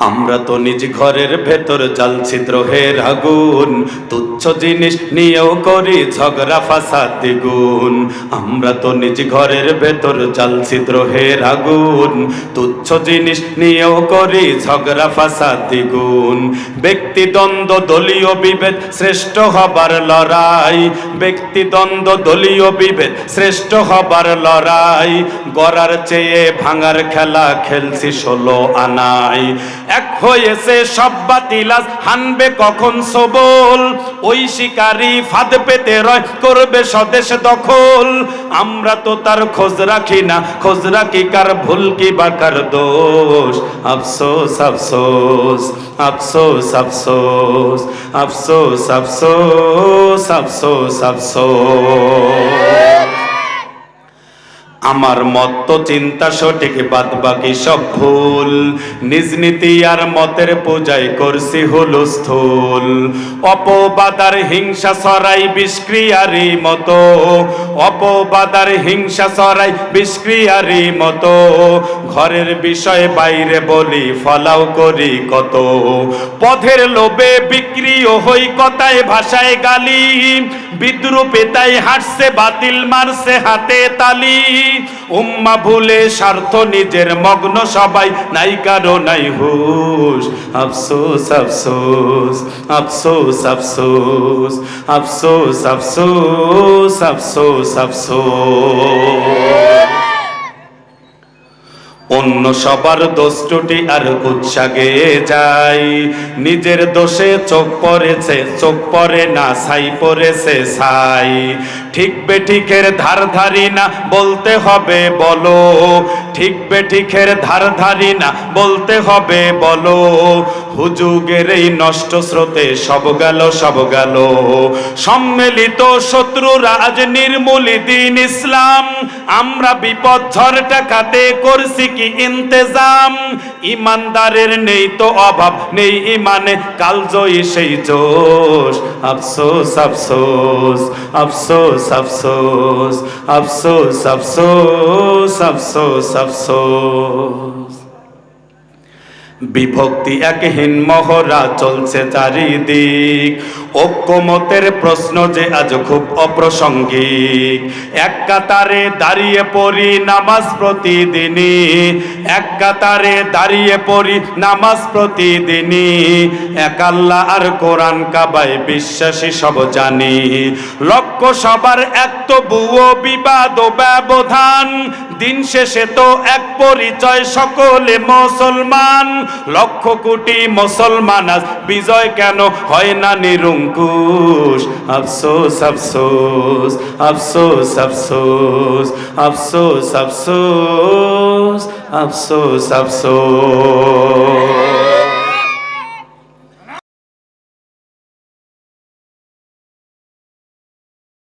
আমরা তো নিজ ঘরের ভেতর জ্বালছি দ্রোহের আগুন তুচ্ছ জিনিস নিয়েও করি ঝগড়া ফাসাদ দ্বিগুণ। আমরা তো নিজ ঘরের ভেতর জ্বালছি দ্রোহের আগুন তুচ্ছ জিনিস নিয়েও করি ঝগড়া ফাসাদ দ্বিগুণ। ব্যক্তিদ্বন্দ্ব দলীয় বিভেদ শ্রেষ্ঠ হবার লড়াই। ব্যক্তিদ্বন্দ্ব দলীয় বিভেদ শ্রেষ্ঠ হবার লড়াই। গড়ার চেয়ে ভাঙার খেলা খেলছি ষোলো আনাই। এক হয়েছে সব বাতিলাস হানবে কখন সবল? ওই শিকারী ফাঁদ পেতে রয়, করবে স্বদেশ দখল। আমরা তো তার খোঁজ রাখি না, খোঁজ রাখি কার ভুল কি বা কার দোষ। আফসোস আফসোস আফসোস আফসোস আফসোস আফসোস আফসোস আফসোস। আমার মত তো চিন্তা সঠিক বাদ বাকি সব ভুল। নিজ নীতি আর মতের পূজায় করছি হলো স্থূল। অপবাদার হিংসা সরাই বিষক্রিয়ারি মতো। অপবাদার হিংসা সরাই বিষক্রিয়ারি মতো। ঘরের বিষয় বাইরে বলি ফলাও করি কত। পথের লোভে বিক্রিও হই কথায় ভাষায় গালি। বিদ্রুপে তাই হাঁটছে, বাতিল মারছে হাতে তালি। উম্মা ভুলে স্বার্থ নিজের মগ্ন সবাই, নাই কারও নাই হুস আফসোস আফসোস আফসোস আফসোস আফসোস আফসোস আফসোস আফসোস। অন্য সবার দোষ ত্রুটি আর উৎসাগে যাই নিজের দোষে চোখ পড়েছে, চোখ পড়ে না, ছাই পড়েছে, ছাই। ঠিক বেঠিকের ধার ধারি না, বলতে হবে বলো ঠিক বেঠিকের ধার ধারি না, বলতে হবে, বলো, হুজুগের এই নষ্ট স্রোতে সব গেল সব গেল। সম্মিলিত শত্রুরা আজ নির্মূলি দিন ইসলাম, আমরা বিপদ ঝড় টাকাতে করছি কি ইন্তেজাম। ইমানদারের নেই তো অভাব, নেই ইমানে কালজয়ী সেই জোশ। আফসোস আফসোস আফসোস আফসোস আফসোস আফসোস আফসোস আফসোস। বিভক্তি একহীন মহড়া চলছে চারিদিক। ঐক্যমতের প্রশ্ন যে আজ খুব অপ্রাসঙ্গিক। এক কাতারে দাঁড়িয়ে পড়ি নামাজ প্রতিদিনই। এক কাতারে দাঁড়িয়ে পড়ি নামাজ প্রতিদিনই। এক আল্লাহ আর কোরআন কাবায় বিশ্বাসী সব জানি। লক্ষ্য সবার এক তো বুয়ো বিবাদ ও ব্যবধান। দিন শেষে তো এক পরিচয় সকলে মুসলমান। লক্ষ কোটি মুসলমান আজ বিজয় কেন হয় না নিরঙ্কুশ আফসোস আফসোস আফসোস আফসোস আফসোস আফসোস আফসোস আফসোস।